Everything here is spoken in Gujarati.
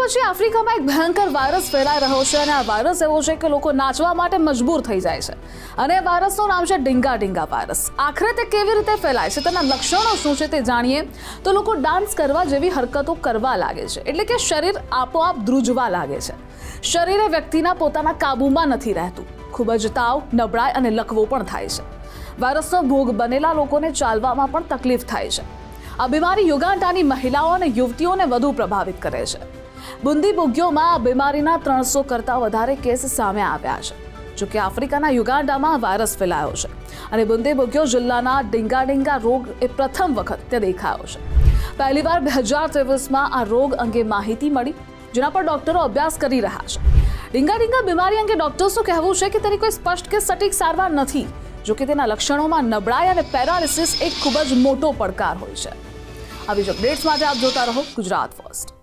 પછી આફ્રિકામાં એક ભયંકર વાયરસ ફેલાઈ રહ્યો છે અને આ વાયરસ એવો છે કે લોકો નાચવા માટે મજબૂર થઈ જાય છે. અને એ વાયરસનું નામ છે ડીંગા ડીંગા વાયરસ. આખરે તે કેવી રીતે ફેલાય છે, તેના લક્ષણો શું છે તે જાણીએ? તો લોકો ડાન્સ કરવા જેવી હરકતો કરવા લાગે છે. એટલે કે શરીર આપોઆપ ધ્રુજવા લાગે છે. શરીરે વ્યક્તિના પોતાના કાબૂમાં નથી રહેતું. ખૂબ જ તાવ, નબળાઈ અને લકવો પણ થાય છે. વાયરસનો ભોગ બનેલા લોકોને ચાલવામાં પણ તકલીફ થાય છે. આ બીમારી યુગાન્ડાની મહિલાઓ અને યુવતીઓને વધુ પ્રભાવિત કરે છે. બુંદી બુગ્યોમાં બીમારીના ત્રણસો કરતાં વધારે કેસ સામે આવ્યા છે. જોકે આફ્રિકાના યુગાન્ડામાં વાયરસ ફેલાયો છે અને બુંદી બુગ્યો જિલ્લાના ડીંગા ડીંગા રોગ એ પ્રથમ વખત તે દેખાયો છે. પહેલીવાર બે હજાર ત્રેવીસમાં આ રોગ અંગે માહિતી મળી, જેના પર ડોક્ટરો અભ્યાસ કરી રહ્યા છે. ડીંગા ડીંગા બીમારી અંગે ડોક્ટર્સનું કહેવું છે કે તેની કોઈ સ્પષ્ટ કે સટીક સારવાર નથી જોકે તેના લક્ષણોમાં નબળાઈ અને પેરાલિસિસ એક ખૂબ જ મોટો પડકાર હોય છે. આવી જ અપડેટ્સ માટે આપ જોતા રહો ગુજરાત ફર્સ્ટ.